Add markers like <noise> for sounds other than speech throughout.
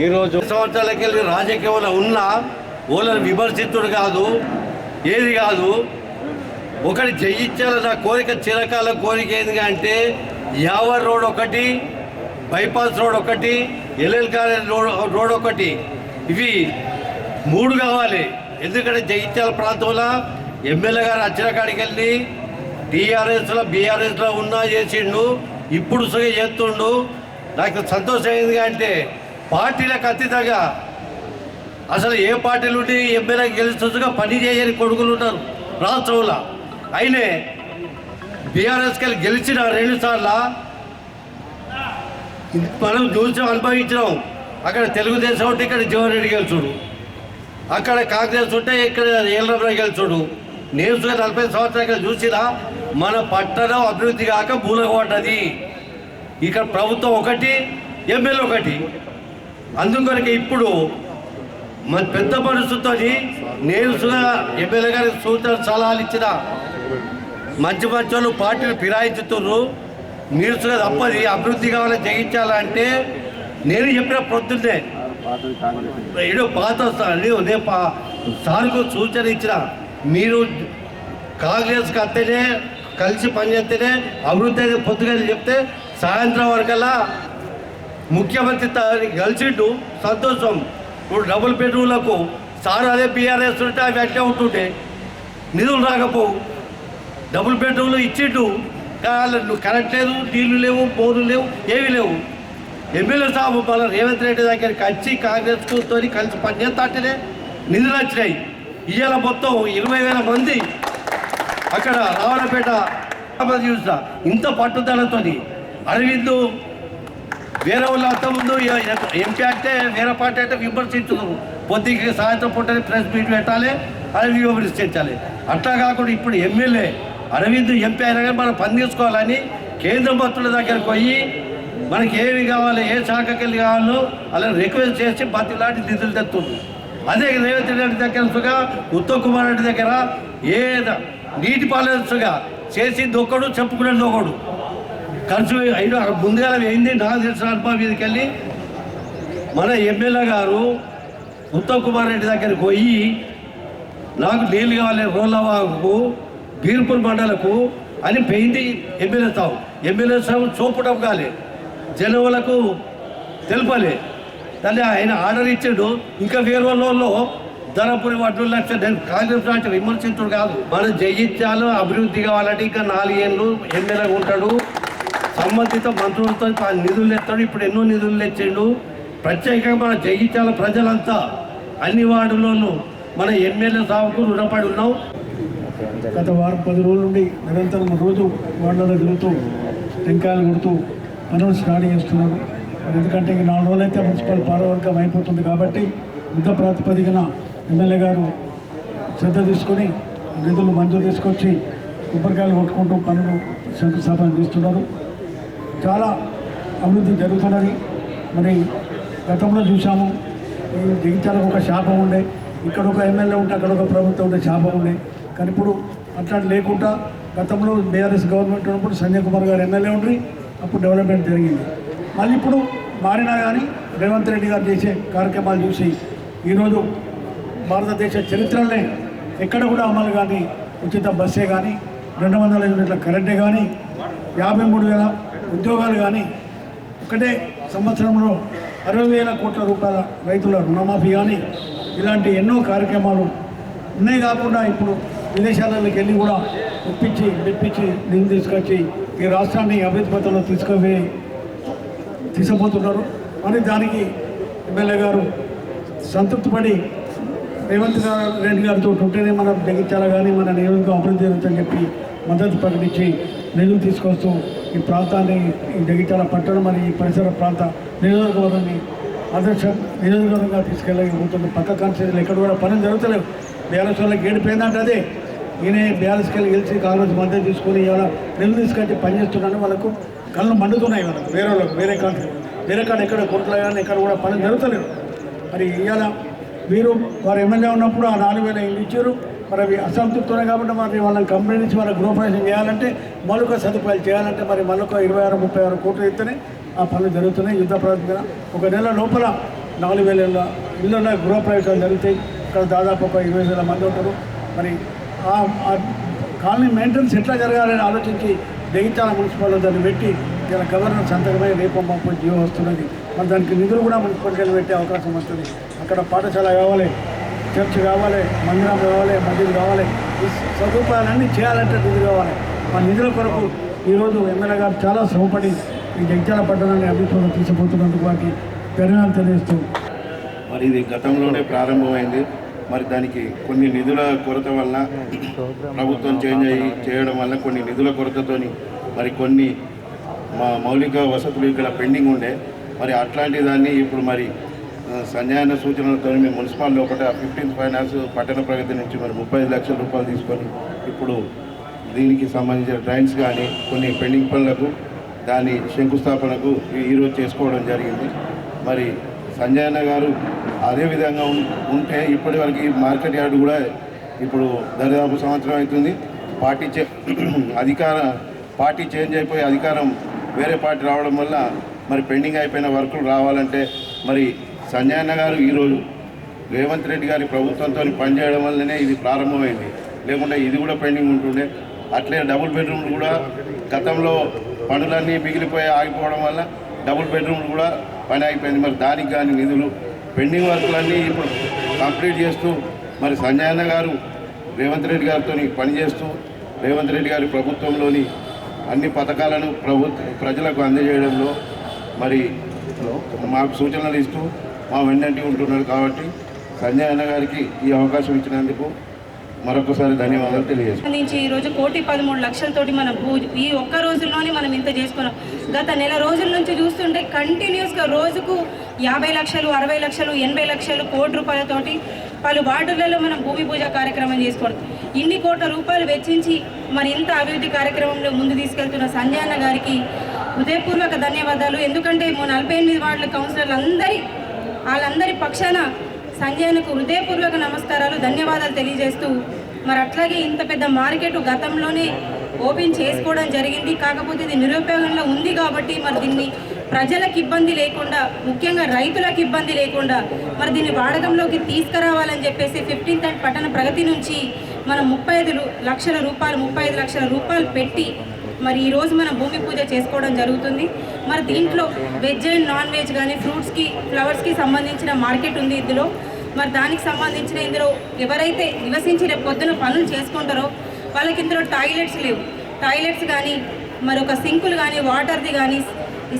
ఈరోజు సంవత్సరాలకి వెళ్ళి రాజకీయంలో ఉన్న ఓళ్ళని విమర్శించుడు కాదు ఏది కాదు ఒకటి జయించాలన్న నా కోరిక చిరకాల కోరిక ఏంది అంటే యావర్ రోడ్ ఒకటి బైపాస్ రోడ్ ఒకటి ఎల్ఎల్ కాలేజ్ రోడ్ రోడ్ ఒకటి. ఇవి మూడు కావాలి. ఎందుకంటే జగిత్యాల ప్రాంతంలో ఎమ్మెల్యే గారు వచ్చిన కాడికి వెళ్ళి టీఆర్ఎస్లో బీఆర్ఎస్లో ఉన్నా చేసిండు ఇప్పుడు సుగ చేస్తుండు. నాకు సంతోషం ఏంది అంటే పార్టీలకు అతీతంగా అసలు ఏ పార్టీలు ఉండి ఎమ్మెల్యే గెలుస్తుందిగా పని చేయని కొడుకులు ఉన్నారు. రాష్ట్రంలో. అయినే బీఆర్ఎస్కి గెలిచిన రెండు సార్లు మనం చూసాం అనుభవించినాం. అక్కడ తెలుగుదేశం ఉంటే ఇక్కడ జీవన్ రెడ్డి గెలుచుడు. అక్కడ కాంగ్రెస్ ఉంటే ఇక్కడ ఏలరావు గెలుచుడు. నేను చూసిన నలభై సంవత్సరాలు చూసినా మన పట్టణం అభివృద్ధి కాక మూలగొడ్డది ఇక్కడ ప్రభుత్వం ఒకటి ఎమ్మెల్యే ఒకటి. అందుకొరకే ఇప్పుడు మన పెద్ద మనసుతో నేను సుగా ఎమ్మెల్యే గారికి సూచన సలహాలు ఇచ్చిన మంచి మంచోళ్ళు వాళ్ళు పార్టీలు ఫిరాయించుతున్నారు మీరు సుగా తప్పది అభివృద్ధి కావాలని జయించాలంటే నేను చెప్పిన పొద్దున్నే ఏదో పాత సార్ నేను సార్కు సూచన ఇచ్చిన మీరు కాంగ్రెస్కి అత్తేనే కలిసి పనిచేస్తేనే అభివృద్ధి అనేది పొద్దుగా చెప్తే సాయంత్రం వరకల్లా ముఖ్యమంత్రి కలిసిండు సంతోషం. ఇప్పుడు డబుల్ బెడ్రూమ్లకు సార్ అదే బీఆర్ఎస్ ఉంటే అవి అట్లే నిధులు రాకపోవు డబుల్ బెడ్రూమ్లు ఇచ్చిండు. కానీ నువ్వు కరెంట్ లేదు నీళ్ళు లేవు బోర్లు లేవు ఏమీ లేవు. ఎమ్మెల్యే సాబు మన రేవంత్ రెడ్డి దగ్గరికి వచ్చి కాంగ్రెస్ తోని కలిసి పనిచేస్తాంటేనే నిధులు వచ్చినాయి. ఇవాళ మొత్తం ఇరవై వేల మంది అక్కడ రావణపేట చూసా ఇంత పట్టుదలతో అరవిందు వేరే వాళ్ళు అంత ముందు ఎంపీ అంటే వేరే పార్టీ అంటే విమర్శించదు. పొద్దుకి సాయంత్రం పూట ప్రెస్ మీట్ పెట్టాలి అది విమర్శించాలి. అట్లా కాకుండా ఇప్పుడు ఎమ్మెల్యే అరవింద్ ఎంపీ అయినా కానీ మనం పని తీసుకోవాలని కేంద్ర మంత్రుల దగ్గరకు పోయి మనకి ఏమి కావాలి ఏ శాఖకి వెళ్ళి కావాలో అలా రిక్వెస్ట్ చేసి బతి లాంటి నిధులు తెస్తుంది అదే రేవంత్ రెడ్డి దగ్గరగా ఉత్తమ్ కుమార్ రెడ్డి దగ్గర ఏ నీటి పాలనగా చేసింది ఒకడు చెప్పుకునేది ఒకడు. ఖర్చు ఐదు ముందుగా అయింది నాకు తెలిసిన అనుభవం మీదకి వెళ్ళి మన ఎమ్మెల్యే గారు ఉత్తమ్ కుమార్ రెడ్డి దగ్గరికి పోయి నాకు నీళ్ళు కావాలి రోలవాకు బీర్పూర్ మండలకు అని పోయింది ఎమ్మెల్యే సాగు ఎమ్మెల్యే సాగు చూపడం కాలే జనవులకు తెలపాలి. దాన్ని ఆయన ఆర్డర్ ఇచ్చాడు. ఇంకా వేరే వాళ్ళలో ధనపురి వడ్లు లక్ష నేను కాంగ్రెస్ పార్టీ విమర్శించుడు కాదు. మనం జయించాలో అభివృద్ధి కావాలంటే ఇంకా నాలుగేళ్ళు ఎమ్మెల్యేగా ఉంటాడు. సంబంధిత మంత్రులతో నిధులు ఎత్తాడు ఇప్పుడు ఎన్నో నిధులు తెచ్చిండు ప్రత్యేకంగా మన జగించాల ప్రజలంతా అన్ని వార్డులోనూ మన ఎమ్మెల్యే సాగుకు రుణపడి ఉన్నాం. గత వారం పది రోజుల నుండి నిరంతరం రోజు వాళ్ళలో తిరుగుతూ టెంకాయలు కొడుతూ పనులు స్టార్ట్ చేస్తున్నారు. మరి ఎందుకంటే ఇంక నాలుగు రోజులైతే మున్సిపల్ పారవర్గం అయిపోతుంది కాబట్టి యుద్ధ ప్రాతిపదికన ఎమ్మెల్యే గారు శ్రద్ధ తీసుకొని నిధులు మంజూరు తీసుకొచ్చి కొబ్బరికాయలు కొట్టుకుంటూ పనులు శంకుస్థాపన చేస్తున్నారు. చాలా అభివృద్ధి జరుగుతున్నది. మరి గతంలో చూసాము ఈ జగిత్యాలకు ఒక శాపం ఉండే ఇక్కడ ఒక ఎమ్మెల్యే ఉంటే అక్కడ ఒక ప్రభుత్వం ఉండే శాపం ఉండే. కానీ ఇప్పుడు అట్లా లేకుండా గతంలో బీఆర్ఎస్ గవర్నమెంట్ ఉన్నప్పుడు సంజయ్ కుమార్ గారు ఎమ్మెల్యే ఉండ్రి అప్పుడు డెవలప్మెంట్ జరిగింది. మళ్ళీ ఇప్పుడు మారినా కానీ రేవంత్ రెడ్డి గారు చేసే కార్యక్రమాలు చూసి ఈరోజు భారతదేశ చరిత్రలోనే ఎక్కడ కూడా అమలు కానీ ఉచిత బస్సే కానీ రెండు వందల యూనిట్ల కరెంటే కానీ యాభై మూడు వేల ఉద్యోగాలు కానీ ఒకటే సంవత్సరంలో అరవై వేల కోట్ల రూపాయల రైతుల రుణమాఫీ కానీ ఇలాంటి ఎన్నో కార్యక్రమాలు ఉన్నాయి కాకుండా ఇప్పుడు విదేశాలకు వెళ్ళి కూడా ఒప్పించి మెప్పించి నిధులు తీసుకొచ్చి ఈ రాష్ట్రాన్ని అభివృద్ధి పథంలో తీసుకుపోయి తీసుకుపోతున్నారు. మరి దానికి ఎమ్మెల్యే గారు సంతృప్తిపడి రేవంత్ గారు రెడ్డి గారితో ఉంటేనే మనం జగిత్యాల కానీ మన నియోజకవర్గం అభివృద్ధి జరుగుతుందని చెప్పి మద్దతు ప్రకటించి నిధులు తీసుకొస్తూ ఈ ప్రాంతాన్ని ఈ జగిత్యాల పట్టణం మరియు ఈ పరిసర ప్రాంత నియోజకవర్గాన్ని ఆదర్శ నియోజకవర్గంగా తీసుకెళ్ళకపోతుంది పక్క కాన్స్టిట్యూన్సీలు ఎక్కడ కూడా పనులు జరుగుతలేదు. బీఆర్ఎస్ వాళ్ళకి ఏడిపోయిందంటే అదే. ఈయనే బీఆర్ఎస్కి వెళ్ళి గెలిచి కాంగ్రెస్ మద్దతు తీసుకొని ఇవాళ నిధులు తీసుకొచ్చి పనిచేస్తున్నాను వాళ్ళకు కళ్ళు మండుతున్నాయి వాళ్ళకు. వేరే వాళ్ళకు వేరే కాంట్రీ వేరే కాడ ఎక్కడ కోట్ల కానీ ఎక్కడ కూడా పనులు జరుగుతలేదు. మరి ఇవాళ మీరు వారు ఎమ్మెల్యే ఉన్నప్పుడు ఆ నాలుగు వేల ఇల్లు ఇచ్చారు. మరి అవి అసంతృప్తున్నాయి కాబట్టి మరి వాళ్ళని కంపెనీ నుంచి వాళ్ళకి గృహప్రవేశం చేయాలంటే మరొక సదుపాయాలు చేయాలంటే మరి మళ్ళొక ఇరవై ఆరు ముప్పై ఆరు కోట్లు ఇస్తేనే ఆ పనులు జరుగుతున్నాయి. యుద్ధ ప్రాతిపదికన ఒక నెల లోపల నాలుగు వేల ఇళ్ళ గృహప్రవేశాలు జరుగుతాయి. ఇక్కడ దాదాపు ఒక ఇరవై వేల మంది ఉంటారు. మరి ఆ కాలనీ మెయింటెనెన్స్ ఎట్లా జరగాలని ఆలోచించి జగిత్యాల మున్సిపాలిటీ దాన్ని పెట్టి ఇలా గవర్నర్ సంతకమై రేపు మాపు జీవో వస్తున్నది. మరి దానికి నిధులు కూడా మున్సిపాలిటీలు పెట్టే అవకాశం వస్తుంది. అక్కడ పాఠశాల కావాలి. చర్చ్ కావాలి మందిరం కావాలి మసీదు కావాలి. ఈ సదుపాయాలన్నీ చేయాలంటే నిధులు కావాలి. ఆ నిధుల కొరకు ఈరోజు ఎమ్మెల్యే గారు చాలా శ్రమపడి ఈ జగ్జాల పట్టణాన్ని అభివృద్ధిలో తీసుకుపోతున్నందుకు వారికి ధన్యవాదాలు తెలియజేస్తూ. మరి ఇది గతంలోనే ప్రారంభమైంది. మరి దానికి కొన్ని నిధుల కొరత వల్ల ప్రభుత్వం చేంజ్ అయ్యి చేయడం వల్ల కొన్ని నిధుల కొరతతోని మరి కొన్ని మా మౌలిక వసతులు ఇక్కడ పెండింగ్ ఉండే. మరి అట్లాంటి దాన్ని ఇప్పుడు మరి సంజయన సూచనలతో మేము మున్సిపాల్ లోపల ఫిఫ్టీన్త్ ఫైనాన్స్ పట్టణ ప్రగతి నుంచి మరి ముప్పై ఐదు లక్షల రూపాయలు తీసుకొని ఇప్పుడు దీనికి సంబంధించిన ట్రైన్స్ కానీ కొన్ని పెండింగ్ పనులకు దాని శంకుస్థాపనకు ఈరోజు చేసుకోవడం జరిగింది. మరి సంజయన గారు అదే విధంగా ఉం- ఉంటే ఇప్పటి వరకు ఈ మార్కెట్ యార్డు కూడా ఇప్పుడు దరిదాపు సంవత్సరం అవుతుంది. పార్టీ చే <clears throat> అధికార పార్టీ చేంజ్ అయిపోయి అధికారం వేరే పార్టీ రావడం వల్ల మరి పెండింగ్ అయిపోయిన వర్కులు రావాలంటే మరి సంజయన్న గారు ఈరోజు రేవంత్ రెడ్డి గారి ప్రభుత్వంతో పనిచేయడం వల్లనే ఇది ప్రారంభమైంది. లేకుంటే ఇది కూడా పెండింగ్ ఉంటుండే. అట్లే డబుల్ బెడ్రూమ్లు కూడా గతంలో పనులన్నీ మిగిలిపోయి ఆగిపోవడం వల్ల డబుల్ బెడ్రూమ్లు కూడా పని అయిపోయింది. మరి దానికి కానీ నిధులు పెండింగ్ వర్కులన్నీ ఇప్పుడు కంప్లీట్ చేస్తూ మరి సంజయన్న గారు రేవంత్ రెడ్డి గారితో పనిచేస్తూ రేవంత్ రెడ్డి గారి ప్రభుత్వంలోని అన్ని పథకాలను ప్రభుత్వ ప్రజలకు అందజేయడంలో మరి మాకు సూచనలు ఇస్తూ మా వెన్నంటి ఉంటున్నారు కాబట్టి సంజయ్ అన్న గారికి ఈ అవకాశం ఇచ్చినందుకు మరొకసారి ధన్యవాదాలు తెలియజేస్తాను నుంచి ఈ రోజు కోటి పదమూడు లక్షలతోటి మనం పూజ ఈ ఒక్క రోజుల్లోనే మనం ఇంత చేసుకున్నాం. గత నెల రోజుల నుంచి చూస్తుంటే కంటిన్యూస్గా రోజుకు యాభై లక్షలు అరవై లక్షలు ఎనభై లక్షలు కోటి రూపాయలతోటి పలు వార్డులలో మనం భూమి పూజ కార్యక్రమం చేసుకోవడం ఇన్ని కోట్ల రూపాయలు వెచ్చించి మరి ఇంత అభివృద్ధి కార్యక్రమంలో ముందు తీసుకెళ్తున్న సంజయ్ అన్న గారికి హృదయపూర్వక ధన్యవాదాలు. ఎందుకంటే నలభై ఎనిమిది వార్డుల కౌన్సిలర్లు అందరి వాళ్ళందరి పక్షాన సంజయనకు హృదయపూర్వక నమస్కారాలు ధన్యవాదాలు తెలియజేస్తూ మరి అట్లాగే ఇంత పెద్ద మార్కెట్ గతంలోనే ఓపెన్ చేసుకోవడం జరిగింది. కాకపోతే ఇది నిరుపయోగంలో ఉంది కాబట్టి మరి దీన్ని ప్రజలకు ఇబ్బంది లేకుండా ముఖ్యంగా రైతులకు ఇబ్బంది లేకుండా మరి దీన్ని వాడకంలోకి తీసుకురావాలని చెప్పేసి ఫిఫ్టీన్త్ అండ్ పట్టణ ప్రగతి నుంచి మనం ముప్పై ఐదు లక్షల రూపాయలు ముప్పై ఐదు లక్షల రూపాయలు పెట్టి మరి ఈరోజు మనం భూమి పూజ చేసుకోవడం జరుగుతుంది. మరి దీంట్లో వెజ్ అండ్ నాన్ వెజ్ కానీ ఫ్రూట్స్కి ఫ్లవర్స్కి సంబంధించిన మార్కెట్ ఉంది ఇందులో. మరి దానికి సంబంధించిన ఇందులో ఎవరైతే నివసించి రేపు పొద్దున పనులు చేసుకుంటారో వాళ్ళకి ఇందులో టాయిలెట్స్ లేవు. టాయిలెట్స్ కానీ మరి ఒక సింకులు కానీ వాటర్ది కానీ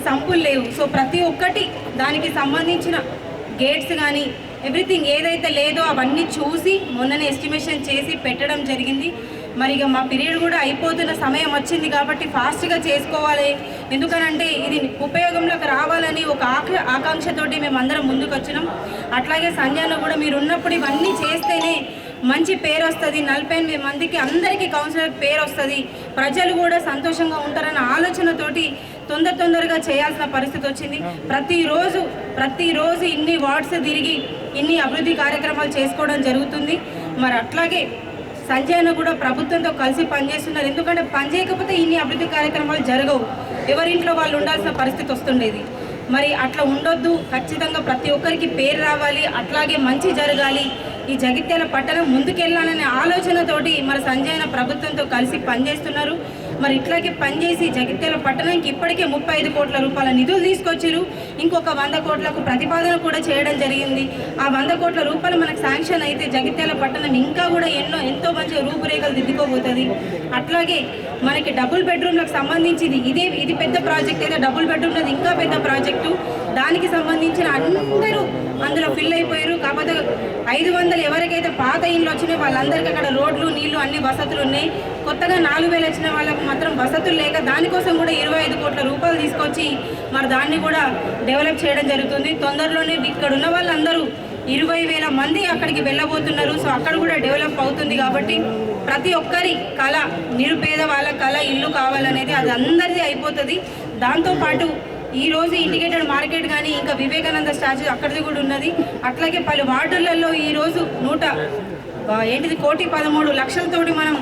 సంపులు లేవు. సో ప్రతి ఒక్కటి దానికి సంబంధించిన గేట్స్ కానీ ఎవ్రీథింగ్ ఏదైతే లేదో అవన్నీ చూసి మొన్ననే ఎస్టిమేషన్ చేసి పెట్టడం జరిగింది. మరి ఇక మా పీరియడ్ కూడా అయిపోతున్న సమయం వచ్చింది కాబట్టి ఫాస్ట్గా చేసుకోవాలి. ఎందుకనంటే ఇది ఉపయోగంలోకి రావాలని ఒక ఆక ఆకాంక్షతోటి మేము అందరం ముందుకు వచ్చినాం అట్లాగే సంధ్యాలో కూడా మీరు ఉన్నప్పుడు ఇవన్నీ చేస్తేనే మంచి పేరు వస్తుంది నలభై ఎనిమిది మందికి అందరికీ కౌన్సిలర్ పేరు వస్తుంది ప్రజలు కూడా సంతోషంగా ఉంటారన్న ఆలోచనతోటి తొందర తొందరగా చేయాల్సిన పరిస్థితి వచ్చింది. ప్రతిరోజు ప్రతిరోజు ఇన్ని వార్డ్స్ తిరిగి ఇన్ని అభివృద్ధి కార్యక్రమాలు చేసుకోవడం జరుగుతుంది. మరి అట్లాగే సంజయ్ కూడా ప్రభుత్వంతో కలిసి పనిచేస్తున్నారు. ఎందుకంటే పని చేయకపోతే ఇన్ని అభివృద్ధి కార్యక్రమాలు జరగవు. ఎవరింట్లో వాళ్ళు ఉండాల్సిన పరిస్థితి వస్తుండేది. మరి అట్లా ఉండొద్దు. ఖచ్చితంగా ప్రతి ఒక్కరికి పేరు రావాలి. అట్లాగే మంచి జరగాలి. ఈ జగిత్యాల పట్టణం ముందుకెళ్ళాలనే ఆలోచనతోటి మరి సంజయన ప్రభుత్వంతో కలిసి పనిచేస్తున్నారు. మరి ఇట్లాగే పనిచేసి జగిత్యాల పట్టణానికి ఇప్పటికే ముప్పై ఐదు కోట్ల రూపాయల నిధులు తీసుకొచ్చారు. ఇంకొక వంద కోట్లకు ప్రతిపాదన కూడా చేయడం జరిగింది. ఆ వంద కోట్ల రూపాయలు మనకు శాంక్షన్ అయితే జగిత్యాల పట్టణం ఇంకా కూడా ఎన్నో ఎంతో మంచి రూపురేఖలు దిద్దుకోబోతుంది. అట్లాగే మనకి డబుల్ బెడ్రూమ్లకు సంబంధించింది ఇదే ఇది పెద్ద ప్రాజెక్ట్ అయితే డబుల్ బెడ్రూమ్ అది ఇంకా పెద్ద ప్రాజెక్టు. దానికి సంబంధించిన అందరూ అందులో ఫిల్ అయిపోయారు. కాకపోతే ఐదు వందలు ఎవరికైతే పాత ఇండ్లు వచ్చినాయో వాళ్ళందరికీ అక్కడ రోడ్లు నీళ్ళు అన్ని వసతులు ఉన్నాయి కొత్తగా నాలుగు వేలు వచ్చిన వాళ్ళకు మాత్రం వసతులు లేక దానికోసం కూడా ఇరవై ఐదు కోట్ల రూపాయలు తీసుకొచ్చి మరి దాన్ని కూడా డెవలప్ చేయడం జరుగుతుంది. తొందరలోనే ఇక్కడ ఉన్న వాళ్ళందరూ ఇరవై వేల మంది అక్కడికి వెళ్ళబోతున్నారు. సో అక్కడ కూడా డెవలప్ అవుతుంది కాబట్టి ప్రతి ఒక్కరి కళ నిరుపేద వాళ్ళ కళ ఇల్లు కావాలనేది అది అందరిది అయిపోతుంది. దాంతోపాటు ఈ రోజు ఇండికేటెడ్ మార్కెట్ కానీ ఇంకా వివేకానంద స్టాచ్యూ అక్కడిది కూడా ఉన్నది. అట్లాగే పలు వార్డులలో ఈ రోజు నూట ఏంటిది కోటి పదమూడు లక్షలతోటి మనం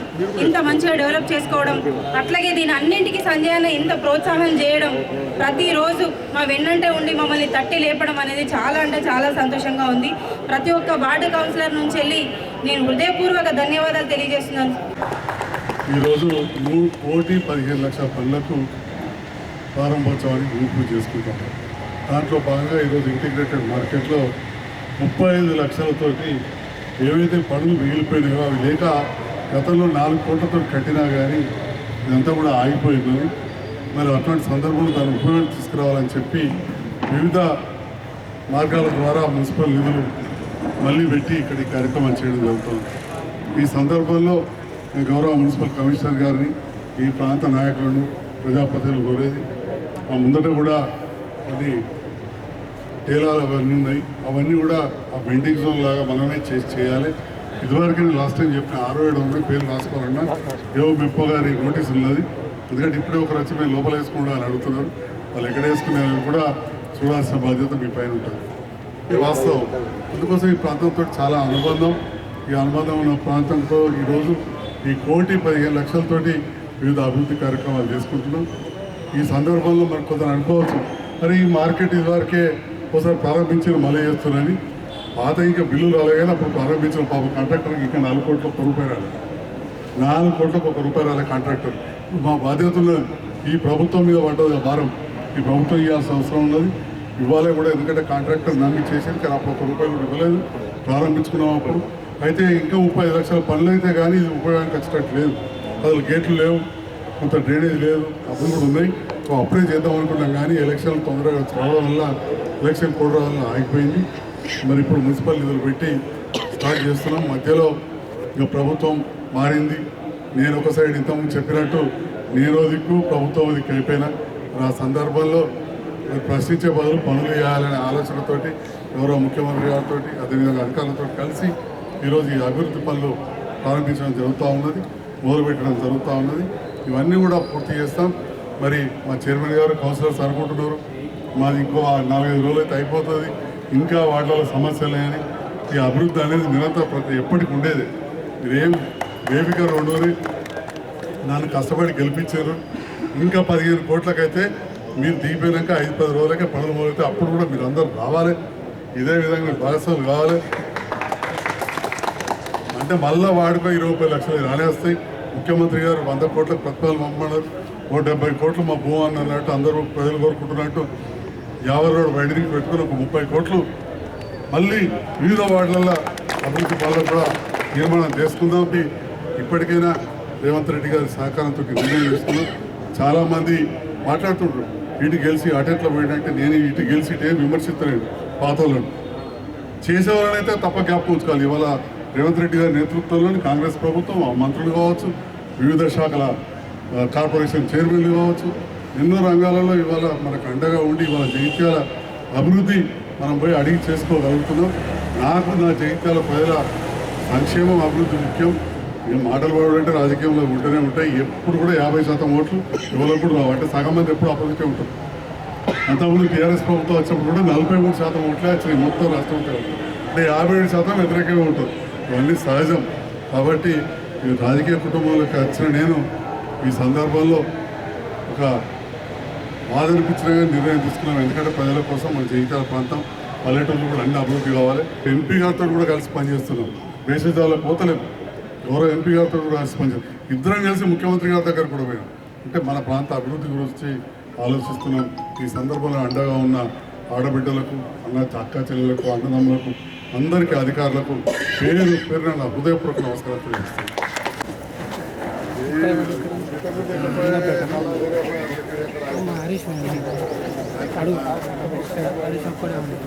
ఇంత మంచిగా డెవలప్ చేసుకోవడం అట్లాగే దీని అన్నింటికి సంజయ్ అన్న ఇంత ప్రోత్సాహం చేయడం ప్రతిరోజు మా వెన్నంటే ఉండి మమ్మల్ని తట్టి లేపడం అనేది చాలా అంటే చాలా సంతోషంగా ఉంది. ప్రతి ఒక్క వార్డు కౌన్సిలర్ నుంచి వెళ్ళి నేను హృదయపూర్వక ధన్యవాదాలు తెలియజేస్తున్నాను. ఈరోజు మూడు కోటి పదిహేను లక్షల పనులకు ప్రారంభోత్సవాన్ని గుంపు చేసుకుంటాం. దాంట్లో భాగంగా ఈరోజు ఇంటిగ్రేటెడ్ మార్కెట్లో ముప్పై ఐదు లక్షలతోటి ఏవైతే పనులు మిగిలిపోయినాయో అవి లేక గతంలో నాలుగు కోట్లతో కట్టినా కానీ ఇదంతా కూడా ఆగిపోయింది. మరి అటువంటి సందర్భంలో దాని ఉపయోగం తీసుకురావాలని చెప్పి వివిధ మార్గాల ద్వారా మున్సిపల్ నిధులు మళ్ళీ పెట్టి ఇక్కడ ఈ కార్యక్రమం చేయడం జరుగుతుంది. ఈ సందర్భంలో నేను గౌరవ మున్సిపల్ కమిషనర్ గారిని ఈ ప్రాంత నాయకులను ప్రజాప్రతినిధులు కోరేది. ఆ ముందట కూడా అది టేలాలు అవన్నీ ఉన్నాయి. అవన్నీ కూడా ఆ బెండింగ్ జోన్ లాగా మనమే చేసి చేయాలి. ఇదివరకు నేను లాస్ట్ టైం చెప్పిన ఆరో ఏడు వందల పేర్లు రాసుకోవాలన్నా ఏవో మెప్పో గారి నోటీస్ ఉన్నది. ఎందుకంటే ఇప్పుడే ఒకరు వచ్చి మేము లోపల వేసుకుంటా అని అడుగుతున్నారు. వాళ్ళు ఎక్కడ వేసుకునేది కూడా చూడాల్సిన బాధ్యత మీ పైన ఉంటుంది. వాస్తవం. అందుకోసం ఈ ప్రాంతంతో చాలా అనుబంధం. ఈ అనుబంధం ఉన్న ప్రాంతంతో ఈరోజు ఈ కోటి పదిహేను లక్షలతోటి వివిధ అభివృద్ధి కార్యక్రమాలు చేసుకుంటున్నాం. ఈ సందర్భంలో మరి కొంత అనుకోవచ్చు. మరి ఈ మార్కెట్ ఇదివరకే ఒకసారి ప్రారంభించిన మళ్ళీ చేస్తున్నారని. పాత ఇంకా బిల్లులు రాలేగానే అప్పుడు ప్రారంభించిన పాప కాంట్రాక్టర్కి ఇంకా నాలుగు కోట్ల ఒక్క రూపాయి రాలేదు నాలుగు కోట్లకు ఒక రూపాయి రాలే కాంట్రాక్టర్. మా బాధ్యతలు ఈ ప్రభుత్వం మీద పడ్డది భారం. ఈ ప్రభుత్వం ఇవ్వాల్సిన అవసరం ఉన్నది. ఇవ్వాలి కూడా ఎందుకంటే కాంట్రాక్టర్ నమ్మి చేసేది కానీ అప్పుడు ఒక రూపాయలు ఇవ్వలేదు. ప్రారంభించుకున్నాం అప్పుడు. అయితే ఇంకా ముప్పై ఐదు లక్షల పనులు అయితే కానీ ఇది ఉపయోగానికి వచ్చేటట్టు లేదు. అసలు గేట్లు లేవు. కొంత డ్రైనేజ్ లేదు. అప్పుడు కూడా ఉన్నాయి. సో అప్పుడే చేద్దాం అనుకున్నాం కానీ ఎలక్షన్లు తొందరగా రావడం వల్ల ఎలక్షన్ కూడా రావడం వల్ల ఆగిపోయింది. మరి ఇప్పుడు మున్సిపల్ నిధులు పెట్టి స్టార్ట్ చేస్తున్నాం. మధ్యలో ఇక ప్రభుత్వం మారింది. నేను ఒక సైడ్ ఇంతకుముందు చెప్పినట్టు నేను దిక్కు ప్రభుత్వం దిక్కు అయిపోయినా. మరి ఆ సందర్భంలో ప్రశ్నించే బదులు పనులు చేయాలనే ఆలోచనతోటి ఎవరో ముఖ్యమంత్రి గారితో అదేవిధంగా అధికారులతో కలిసి ఈరోజు ఈ అభివృద్ధి పనులు ప్రారంభించడం జరుగుతూ ఉన్నది. మొదలుపెట్టడం జరుగుతూ ఉన్నది. ఇవన్నీ కూడా పూర్తి చేస్తాం. మరి మా చైర్మన్ గారు కౌన్సిలర్స్ అనుకుంటున్నారు మాది ఇంకో నాలుగైదు రోజులు అయితే అయిపోతుంది. ఇంకా వాటిలో సమస్యలు అని ఈ అభివృద్ధి అనేది నిరంతర ప్రతి ఎప్పటికి ఉండేది. మీరేం వేపిక రెండోని నన్ను కష్టపడి గెలిపించారు. ఇంకా పదిహేను కోట్లకైతే మీరు దిగిపోయినాక ఐదు పది రోజులకే పనులు మొదలైతే అప్పుడు కూడా మీరు అందరూ రావాలి. ఇదే విధంగా మీరు భాగస్వాములు కావాలి. అంటే మళ్ళీ వాడిపోయి ఇరవై ముప్పై లక్షలు రానే వస్తాయి ముఖ్యమంత్రి గారు వంద కోట్లకు ప్రతిపాదన పంపమన్నారు. ఓ డెబ్బై కోట్లు మా భూ అన్నట్టు అందరూ ప్రజలు కోరుకుంటున్నట్టు యాభై రోడ్డు బయటికి పెట్టుకుని ఒక ముప్పై కోట్లు మళ్ళీ వివిధ వార్డులలో అభివృద్ధి పనులు కూడా నిర్మాణం చేసుకుందాం ఇప్పటికైనా రేవంత్ రెడ్డి గారి సహకారంతో నిర్ణయం చేసుకున్నాం చాలామంది మాట్లాడుతుంటారు ఇటు గెలిచి అటెట్లో పోయినట్టే నేను ఇటు గెలిచి ఇటే విమర్శిస్తున్నాను పాత వాళ్ళను చేసేవాళ్ళనైతే తప్ప జ్ఞాపకం ఉంచుకోవాలి. ఇవాళ రేవంత్ రెడ్డి గారి నేతృత్వంలోని కాంగ్రెస్ ప్రభుత్వం ఆ మంత్రులు కావచ్చు వివిధ శాఖల కార్పొరేషన్ చైర్మన్లు కావచ్చు. ఎన్నో రంగాలలో ఇవాళ మనకు అండగా ఉండి ఇవాళ జైత్యాల అభివృద్ధి మనం పోయి అడిగి చేసుకోగలుగుతున్నాం. నాకు నా జైత్యాల ప్రజల సంక్షేమం అభివృద్ధి ముఖ్యం. నేను మాటలు పడాలంటే రాజకీయంలో ఉంటూనే ఉంటాయి. ఎప్పుడు కూడా యాభై శాతం ఓట్లు ఇవ్వలేప్పుడు రావంటే రావు అంటే సగం మంది ఎప్పుడు అపోజిటే ఉంటారు. అంతకుముందు టీఆర్ఎస్ ప్రభుత్వం వచ్చినప్పుడు కూడా నలభై మూడు శాతం ఓట్లే వచ్చినాయి మొత్తం రాష్ట్రం అంటే యాభై ఏడు శాతం వ్యతిరేకంగా ఉంటుంది ఇవన్నీ సహజం. కాబట్టి రాజకీయ కుటుంబంలోకి వచ్చిన నేను ఈ సందర్భంలో ఒక బాధ నిర్ణయం తీసుకున్నాం. ఎందుకంటే ప్రజల కోసం మన జీవితాల ప్రాంతం పల్లెటూళ్ళు కూడా అన్ని అభివృద్ధి కావాలి. ఎంపీ గారితో కూడా కలిసి పనిచేస్తున్నాం. వేసేదాల్లో పోతలేము గౌరవ ఎంపీ గారితో కూడా కలిసి పనిచేస్తాం ఇద్దరం కలిసి ముఖ్యమంత్రి గారి దగ్గర కూడా పోయాం. అంటే మన ప్రాంత అభివృద్ధి గురించి ఆలోచిస్తున్నాం. ఈ సందర్భంలో అండగా ఉన్న ఆడబిడ్డలకు అన్న అక్క చెల్లెలకు అన్నదమ్ములకు అందరికీ అధికారులకు పేరు పేరు నా హృదయపూర్వక నమస్కారాలు తెలియజేస్తాను హరీష్ అడుగు హరీష్ ఒక్కడే ఉంది